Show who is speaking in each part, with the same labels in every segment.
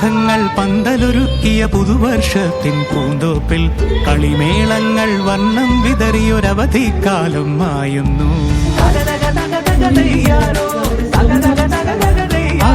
Speaker 1: മഴമേഘങ്ങൾ പന്തലൊരുക്കിയ പുതുവർഷത്തിൻ പൂന്തോപ്പിൽ കളിമേളങ്ങൾ വർണം വിതറിയൊരവധിക്കാലം മായുന്നു. ആ,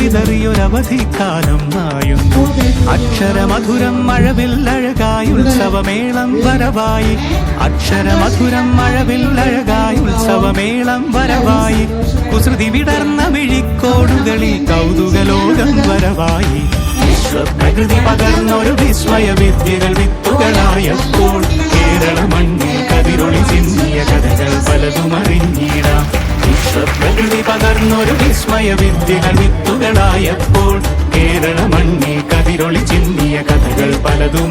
Speaker 1: വിതറിയൊരവധിക്കാലം മായുന്നു. അക്ഷരമധുരം മഴവിൽ അഴകായ ഉത്സവമേളം വരവായി. അക്ഷരമധുരം മഴവിൽ അഴകായ ഉത്സവമേളം വരവായി. കുസൃതി വിടർന്ന മിഴിക്കോടുകളിൽ കൗതുകലോകം വരവായി. പ്രകൃതി പകർന്നൊരു വിസ്മയ വിദ്യകൾ വിത്തുകളായപ്പോൾ കേരള മണ്ണിൽ കതിരൊളി പകർന്നൊരു വിസ്മയ വിദ്യകൾ വിത്തുകളായപ്പോൾ കേരള മണ്ണിൽ കതിരൊളി ചിന്തിയ കഥകൾ പലതും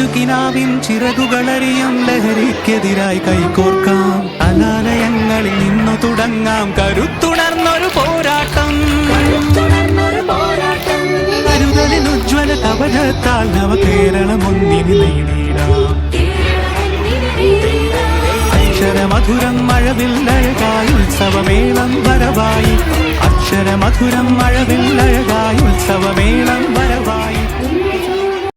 Speaker 1: ചുകിനാവിൻ ചിറകുകളറിയും ലഹരിക്കെതിരായി കൈകോർക്കാം. അനാലയങ്ങളിൽ നിന്നു തുടങ്ങാം കരുത്തുണർന്നൊരു പോരാട്ടം. കരുതലിൻ ഉജ്ജ്വല കവചത്താൽ നവ കേരളം ഒന്നിന് നേടിയിടാം. അക്ഷരമധുരം മഴവില്ലഴകായി ഉത്സവമേളം വരവായി. അക്ഷരമധുരം മഴവില്ലഴകായി ഉത്സവമേളം